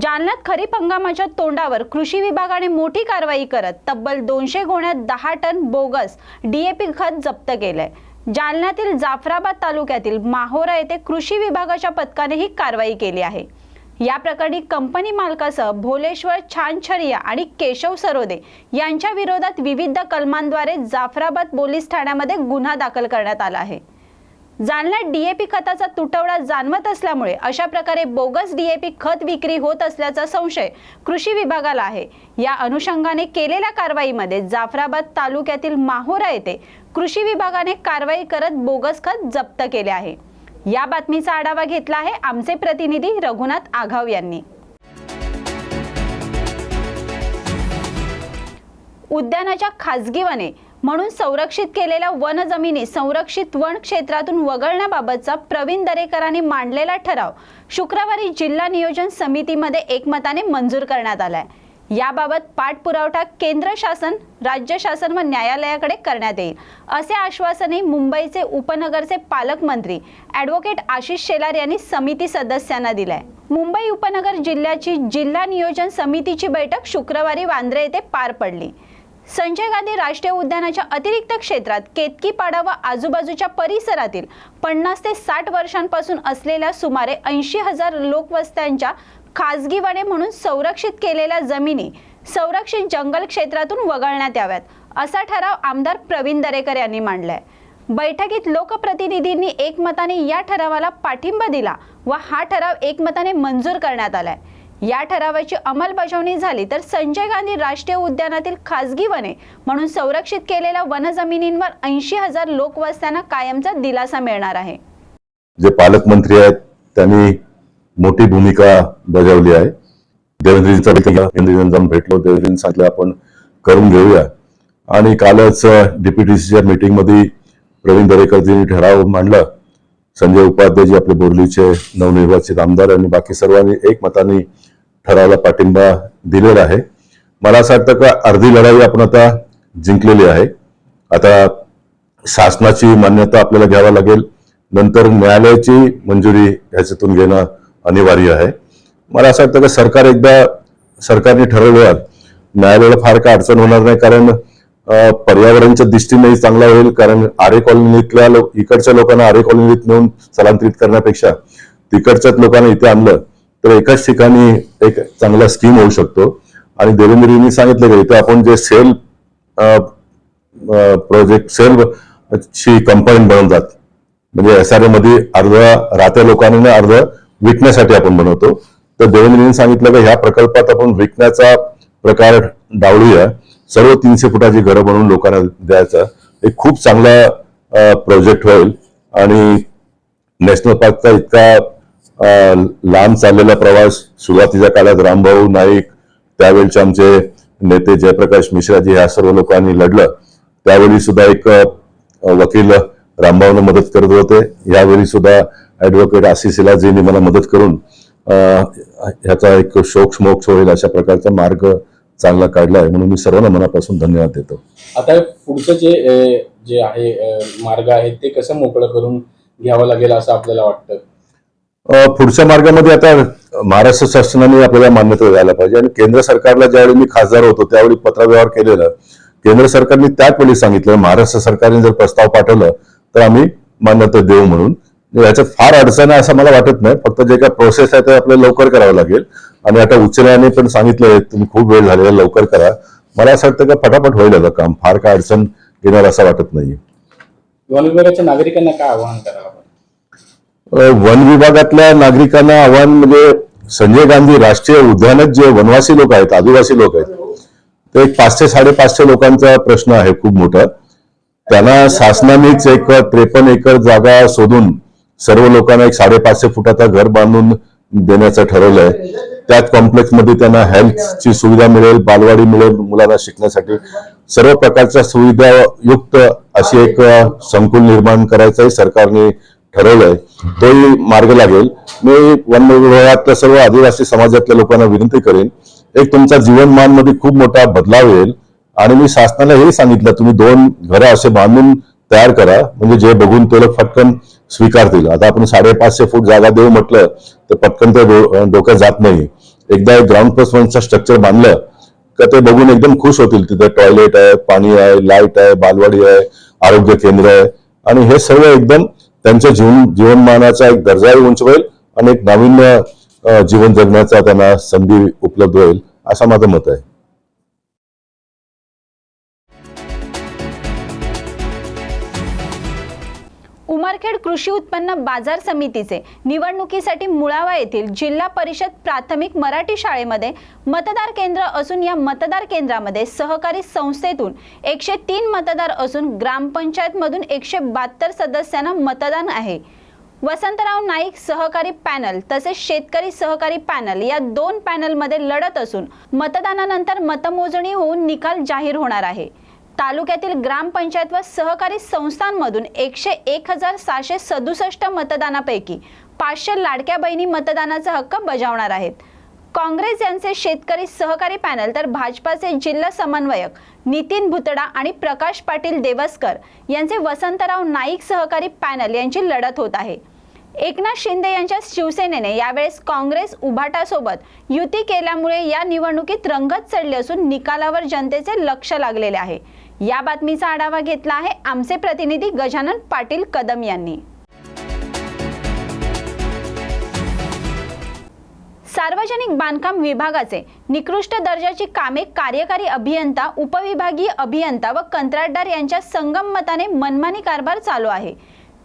जालन्यात खरीप हंगामाच्या तोंडावर कृषी विभागाने मोठी कारवाई करत तब्बल दोनशे गोण्यात दहा टन बोगस डीएपी खत जप्त केलंय. जालन्यातील जाफराबाद तालुक्यातील माहोरा येथे कृषी विभागाच्या पथकाने ही कारवाई केली आहे. या प्रकरणी कंपनी मालकासह भोलेश्वर छानछरिया आणि केशव सरोदे यांच्या विरोधात विविध कलमांद्वारे जाफराबाद पोलीस ठाण्यामध्ये गुन्हा दाखल करण्यात आला आहे. जालन्यात डीएपी खताचा तुटवडा जाणवत असल्यामुळे अशा प्रकारे बोगस डीएपी खत विक्री होत असल्याचा संशय कृषी विभागाला आहे. या अनुषंगाने केलेल्या कारवाईमध्ये जाफराबाद तालुक्यातील माहोरा येथे कृषी विभागाने कारवाई करत बोगस खत जप्त केले आहे. या बातमीचा आढावा घेतला आहे आमचे प्रतिनिधी रघुनाथ आघाव यांनी. उद्यानाच्या खासगी वने म्हणून संरक्षित केलेल्या वन जमिनी संरक्षित वन क्षेत्रातून वगळण्याबाबतचा प्रवीण दरेकरांनी मांडलेला ठराव शुक्रवारी जिल्हा नियोजन समितीमध्ये एकमताने मंजूर करण्यात आलाय. याबाबत पाठपुरावठा केंद्र शासन राज्य शासन व न्यायालयाकडे करण्यात येईल असे आश्वासनही मुंबईचे उपनगरचे पालकमंत्री ॲडव्होकेट आशिष शेलार यांनी समिती सदस्यांना दिलाय. मुंबई उपनगर जिल्ह्याची जिल्हा नियोजन समितीची बैठक शुक्रवारी वांद्रे येथे पार पडली. संजय गांधी राष्ट्रीय उद्यानाच्या अतिरिक्त क्षेत्रात केतकीपाडा व आजूबाजूच्या परिसरातील पन्नास ते साठ वर्षांपासून असलेल्या सुमारे ऐंशी हजार लोकवस्त्यांच्या खासगी म्हणून संरक्षित केलेल्या जमिनी संरक्षित जंगल क्षेत्रातून वगळण्यात याव्यात असा ठराव आमदार प्रवीण दरेकर यांनी मांडलाय. बैठकीत लोकप्रतिनिधींनी एकमताने या ठरावाला पाठिंबा दिला व हा ठराव एकमताने मंजूर करण्यात आलाय. या ठरावाची अंमलबजावणी झाली तर संजय गांधी राष्ट्रीय उद्यानातील खासगी वने म्हणून संरक्षित केलेल्या वनजमिनींवर ऐंशी हजार लोकवस्त्यांना कायमचा दिलासा मिळणार आहे. जे पालकमंत्री आहेत त्यांनी मोठी भूमिका बजावली आहे. देवेंद्रजींचा जाऊन भेटलो. देवेंद्रजींनी सांगितलं आपण करून घेऊया. आणि कालच डीपीटीसीच्या मीटिंगमध्ये प्रवीण दरेकरजींनी ठराव मांडला. संजय उपाध्याय जे आपले बोरलीचे नवनिर्वाचित आमदार आणि बाकी सर्वांनी एकमताने ठरावाला पाठिंबा दिलेला आहे. मला असं वाटतं का अर्धी लढाई आपण आता जिंकलेली आहे. आता शासनाची मान्यता आपल्याला घ्यावा लागेल. नंतर न्यायालयाची मंजुरी ह्याच्यातून घेणं अनिवार्य आहे. मला असं वाटतं की सरकार एकदा सरकारने ठरवलं न्यायालयाला फार काय अडचण होणार नाही कारण पर्यावरणच्या पर्यावरणाच्या दृष्टीनेही चांगला होईल कारण आरे कॉलनीतल्या लोक इकडच्या लोकांना आरे कॉलनीत नेऊन स्थलांतरित करण्यापेक्षा तिकडच्याच लोकांना इथे आणलं तर एकाच ठिकाणी एक चांगला स्कीम होऊ शकतो. आणि देवेंद्रजींनी सांगितलं की इथे आपण जे सेल प्रोजेक्ट सेल ची कंपाऊंड बनवतात म्हणजे एस आरमध्ये अर्ध राहत्या लोकांना अर्ध विकण्यासाठी आपण बनवतो. तर देवेंद्रजींनी सांगितलं की ह्या प्रकल्पात आपण विकण्याचा प्रकार डावळूया सर्व तीनशे फुटाची घरं बनवून लोकांना द्यायचं. एक खूप चांगला प्रोजेक्ट होईल. आणि नॅशनल पार्कचा इतका लांब चाललेला प्रवास सुरुवातीच्या काळात रामभाऊ नाईक त्यावेळचे आमचे नेते जयप्रकाश मिश्राजी ह्या सर्व लोकांनी लढलं. त्यावेळी सुद्धा एक वकील रामभाऊने मदत करत होते. यावेळी सुद्धा ऍडव्होकेट आशिष इलाजींनी मला मदत करून ह्याचा एक शोक मोक्ष होईल अशा प्रकारचा मार्ग चांगला काढला आहे म्हणून मी सर्वांना मनापासून धन्यवाद देतो. आता पुढचं जे जे आहे मार्ग आहे ते कसं मोकळं करून घ्यावं लागेल असं आपल्याला वाटतं? पुढच्या मार्गामध्ये आता महाराष्ट्र शासनाने आपल्याला मान्यता द्यायला पाहिजे आणि केंद्र सरकारला ज्यावेळी मी खासदार होतो त्यावेळी पत्रव्यवहार केलेला केंद्र सरकारने त्याच वेळी सांगितलं महाराष्ट्र सरकारने जर प्रस्ताव पाठवलं तर आम्ही मान्यता देऊ म्हणून. याच्यात फार अडचण आहे असं मला वाटत नाही फक्त जे काय प्रोसेस आहे ते आपल्याला लवकर करावं लागेल. आणि आता उच्च न्यायालयाने पण सांगितलंय तुम्ही खूप वेळ झालेला लवकर करा. मला असं वाटतं का फटाफट होईल याचं काम फार काय अडचण येणार असं वाटत नाही नागरिकांना काय आवाहन करावं? वन विभागातल्या नागरिकांना आव्हान म्हणजे संजय गांधी राष्ट्रीय उद्यानात जे वनवासी लोक आहेत आदिवासी लोक आहेत ते एक पाचशे साडेपाचशे लोकांचा प्रश्न आहे खूप मोठा. त्यांना शासनानेच एक त्रेपन्न एकर जागा शोधून सर्व लोकांना एक साडेपाचशे फुटाचा घर बांधून देण्याचं ठरवलंय. त्याच कॉम्प्लेक्समध्ये त्यांना हेल्थची सुविधा मिळेल बालवाडी मिळेल मुलांना शिकण्यासाठी. सर्व प्रकारच्या सुविधा युक्त अशी एक संकुल निर्माण करायचंही सरकारने ठरवलंय. तोही मार्ग लागेल. मी वन विभागातल्या सर्व आदिवासी समाजातल्या लोकांना विनंती करेन एक तुमच्या जीवनमानमध्ये खूप मोठा बदलाव येईल. आणि मी शासनाला हे सांगितलं तुम्ही दोन घरं असे बांधून तयार करा. म्हणजे जे बघून ते लोक पटकन स्वीकारतील. आता आपण साडेपाचशे फूट जागा देऊ म्हटलं तर पटकन ते डो- डोक्यात जात नाही. एकदा ग्राउंड प्लस वनचं स्ट्रक्चर बांधलं का ते बघून एकदम खुश होतील. तिथे टॉयलेट आहे पाणी आहे लाइट आहे बालवाडी आहे आरोग्य केंद्र आहे. आणि हे सर्व एकदम त्यांच्या जीवन जीवनमानाचा एक दर्जाही उंच होईल आणि एक नाविन्य जीवन जगण्याचा त्यांना संधी उपलब्ध होईल असं माझं मत आहे. उमरखेड कृषी उत्पन्न बाजार समितीचे निवडणुकीसाठी मुळावा येथील जिल्हा परिषद प्राथमिक मराठी शाळेमध्ये मतदार केंद्र असून या मतदार केंद्रामध्ये सहकारी संस्थेतून एकशे तीन मतदार असून ग्रामपंचायतमधून एकशे बहात्तर सदस्यांना मतदान आहे. वसंतराव नाईक सहकारी पॅनल तसेच शेतकरी सहकारी पॅनल या दोन पॅनलमध्ये लढत असून मतदानानंतर मतमोजणी होऊन निकाल जाहीर होणार आहे. तालुक्यातील ग्रामपंचायत व सहकारी संस्थांमधून एकशे एक हजार सहाशे सदुसष्ट मतदानापैकी पाचशे लाडक्या बहिणी मतदानाचा हक्क बजावणार आहेत. काँग्रेस यांचे शेतकरी सहकारी पॅनल तर भाजपाचे जिल्हा समन्वयक नितीन भुतडा आणि प्रकाश पाटील देवस्कर यांचे वसंतराव नाईक सहकारी पॅनल यांची लढत होत आहे. एकनाथ शिंदे यांच्या शिवसेनेने यावेळेस काँग्रेस उभाटासोबत युती केल्यामुळे या निवडणुकीत रंगत चढली असून निकालावर जनतेचे लक्ष लागलेले आहे. या बातमीचा आढावा घेतला आहे आमचे प्रतिनिधी गजानन पाटील कदम यांनी. सार्वजनिक बांधकाम विभागाचे निकृष्ट दर्जाची कामे कार्यकारी अभियंता उपविभागीय अभियंता व कंत्राटदार यांच्या संगम मताने मनमानी कारभार चालू आहे.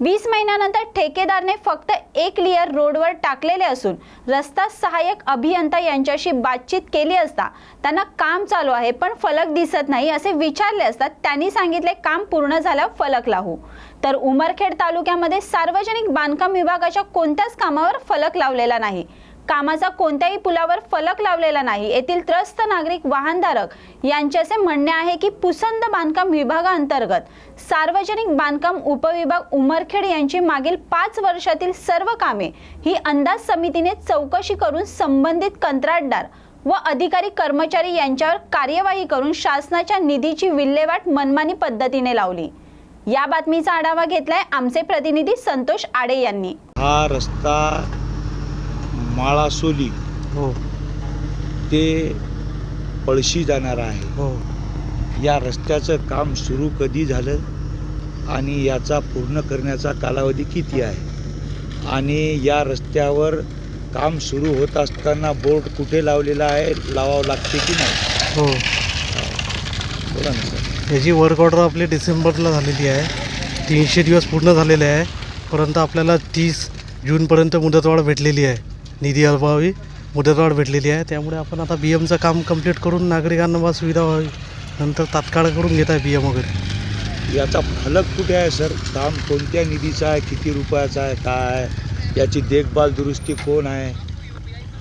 वीस महिन्यानंतर ठेकेदारने फक्त एक लिअर रोडवर टाकलेले असून रस्ता सहाय्यक अभियंता यांच्याशी बातचीत केली असता त्यांना काम चालू आहे पण फलक दिसत नाही असे विचारले असता त्यांनी सांगितले काम पूर्ण झाल्यावर फलक लावू. तर उमरखेड तालुक्यामध्ये सार्वजनिक बांधकाम विभागाच्या कोणत्याच कामावर फलक लावलेला नाही. कामाचा कोणत्याही पुलावर फलक लावलेला नाही. येथील त्रस्त नागरिक वाहनधारक यांचे असे म्हणणे आहे की पुसंद बांधकाम विभागाअंतर्गत सार्वजनिक बांधकाम उपविभाग उमरखेड यांची मागील पाच वर्षातील सर्व कामे ही अंदाज समितीने चौकशी करून संबंधित कंत्राटदार व अधिकारी कर्मचारी यांच्यावर कार्यवाही करून शासनाच्या निधीची विल्हेवाट मनमानी पद्धतीने लावली. या बातमीचा आढावा घेतलाय आमचे प्रतिनिधी संतोष आडे यांनी. हा रस्ता माळासोली हो. ते पळशी जाणारा आहे. हो. या रस्त्याचं काम सुरू कधी झालं आणि याचा पूर्ण करण्याचा कालावधी किती आहे? आणि या रस्त्यावर काम सुरू होत असताना बोर्ड कुठे लावलेला आहे लावावं लागते की नाही? हो. बोला ना सर. याची वर्क ऑर्डर आपली डिसेंबरला झालेली आहे. तीनशे दिवस पूर्ण झालेले आहे. परंतु आपल्याला तीस जूनपर्यंत मुदतवाढ भेटलेली आहे. निधी अभावी मुदतवाढ भेटलेली आहे. त्यामुळे आपण आता बी एमचं काम कंप्लीट करून नागरिकांना बा सुविधा व्हावी. नंतर तात्काळ करून घेत आहे बी एम वगैरे. याचा फलक कुठे आहे सर? काम कोणत्या निधीचा आहे किती रुपयाचा आहे काय आहे? याची देखभाल दुरुस्ती कोण आहे?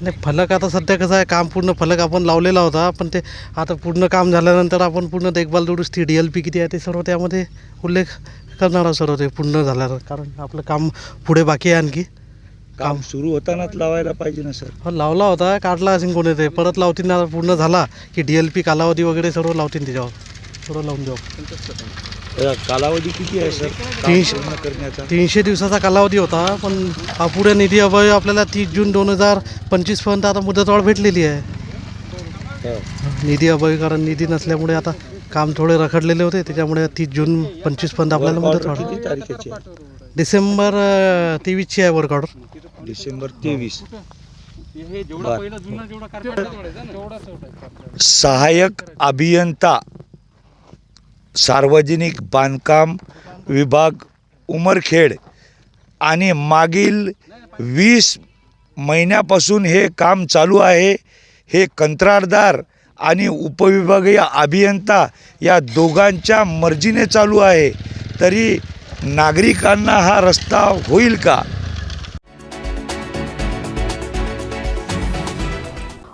नाही फलक आता सध्या कसं आहे काम पूर्ण फलक आपण लावलेला होता पण ते आता पूर्ण काम झाल्यानंतर आपण पूर्ण देखभाल दुरुस्ती डी एल पी किती आहे ते सर्व त्यामध्ये उल्लेख करणार आहोत सर्व ते पूर्ण झाल्यावर. कारण आपलं काम पुढे बाकी आहे आणखी. काम सुरू होतानाच लावायला पाहिजे ना सर. हो लावला होता काढला असेल कोणी ते. परत लावतील ना पूर्ण झाला की डी एल पी कालावधी वगैरे सर्व लावतील त्याच्यावर. सर्व लावून देऊ. कालावधी किती आहे सर? काम तीनशे- पूर्ण करण्याचा? तीनशे दिवसाचा कालावधी होता पण अपुऱ्या निधी अभावी आपल्याला तीस जून दोन हजार पंचवीसपर्यंत आता मुदतवाढ भेटलेली आहे. हो. निधी अभावी कारण निधी नसल्यामुळे आता काम थोडे रखडलेले होते त्याच्यामुळे तीस जून पंचवीसपर्यंत आपल्याला Work order मुदतवाढ किती तारखेची आहे? डिसेंबर अं, तेवीसची आहे वर्क ऑर्डर डिसेंबर तेवीस. सहाय्यक अभियंता सार्वजनिक बांधकाम विभाग उमरखेड. आणि मागील वीस महिन्यापासून हे काम चालू आहे. हे कंत्राटदार आणि उपविभागीय अभियंता या दोघांच्या मर्जीने चालू आहे. तरी नागरिकांना हा रस्ता होईल का?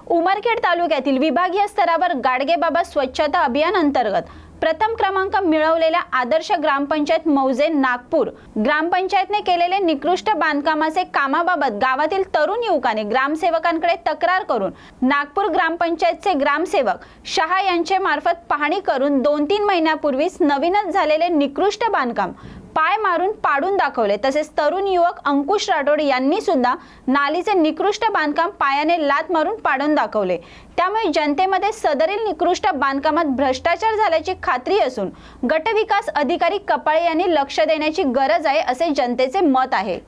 उमरखेड तालुक्यातील विभागीय स्तरावर गाडगेबाबा स्वच्छता अभियान अंतर्गत प्रथम क्रमांक मिळवलेल्या आदर्श ग्रामपंचायत मौजे नागपूर. ग्रामपंचायतने केलेले निकृष्ट बांधकामाचे कामाबाबत गावातील तरुण युवकाने ग्रामसेवकांकडे तक्रार करून नागपूर ग्रामपंचायतचे ग्रामसेवक शहा यांचे मार्फत पाहणी करून दोन तीन महिन्यापूर्वीच नवीनच झालेले निकृष्ट बांधकाम पाय मारून पाडून दाखवले. तसेच तरुण युवक अंकुश राठोड यांनी सुद्धा नालीचे निकृष्ट बांधकाम पायाने लात मारून पाडून दाखवले. त्यामुळे जनतेमध्ये सदरील निकृष्ट बांधकामात भ्रष्टाचार झाल्याची खात्री असून गटविकास अधिकारी कपाळे यांनी लक्ष देण्याची गरज आहे असे जनतेचे मत आहे.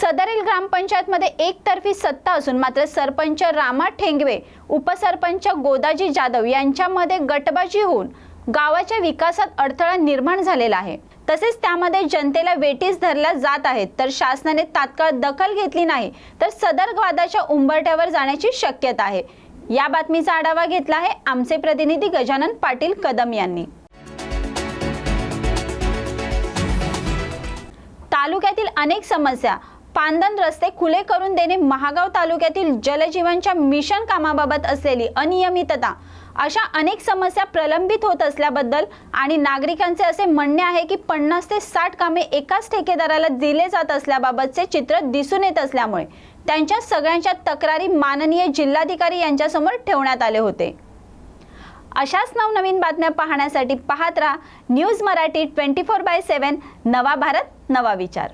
सदरील ग्रामपंचायतमध्ये एकतर्फी सत्ता असून मात्र सरपंच रामा ठेंगवे उपसरपंच गोदाजी जाधव यांच्यामध्ये गटबाजी होऊन गावाच्या विकासात अडथळा निर्माण झालेला आहे. तसेच त्यामध्ये जनतेला वेटीस धरल्या जात आहेत. तर शासनाने तात्काळ दखल घेतली नाही तर सदर वादाच्या उंबरठ्यावर जाण्याची शक्यता आहे. या बातमीचा आढावा घेतला आहे आमचे प्रतिनिधी गजानन पाटील कदम यांनी. तालुक्यातील अनेक समस्या पांदन रस्ते खुले करून देणे महागाव तालुक्यातील जलजीवनच्या मिशन कामाबाबत असलेली अनियमितता अशा अनेक समस्या प्रलंबित होत असल्याबद्दल आणि नागरिकांचे असे म्हणणे आहे की पन्नास ते साठ कामे एकाच ठेकेदाराला दिले जात असल्याबाबतचे चित्र दिसून येत असल्यामुळे त्यांच्या सगळ्यांच्या तक्रारी माननीय जिल्हाधिकारी यांच्यासमोर ठेवण्यात आले होते. अशाच नवनवीन बातम्या पाहण्यासाठी पाहत राहा news Marathi twenty four by seven. नवा भारत नवा विचार.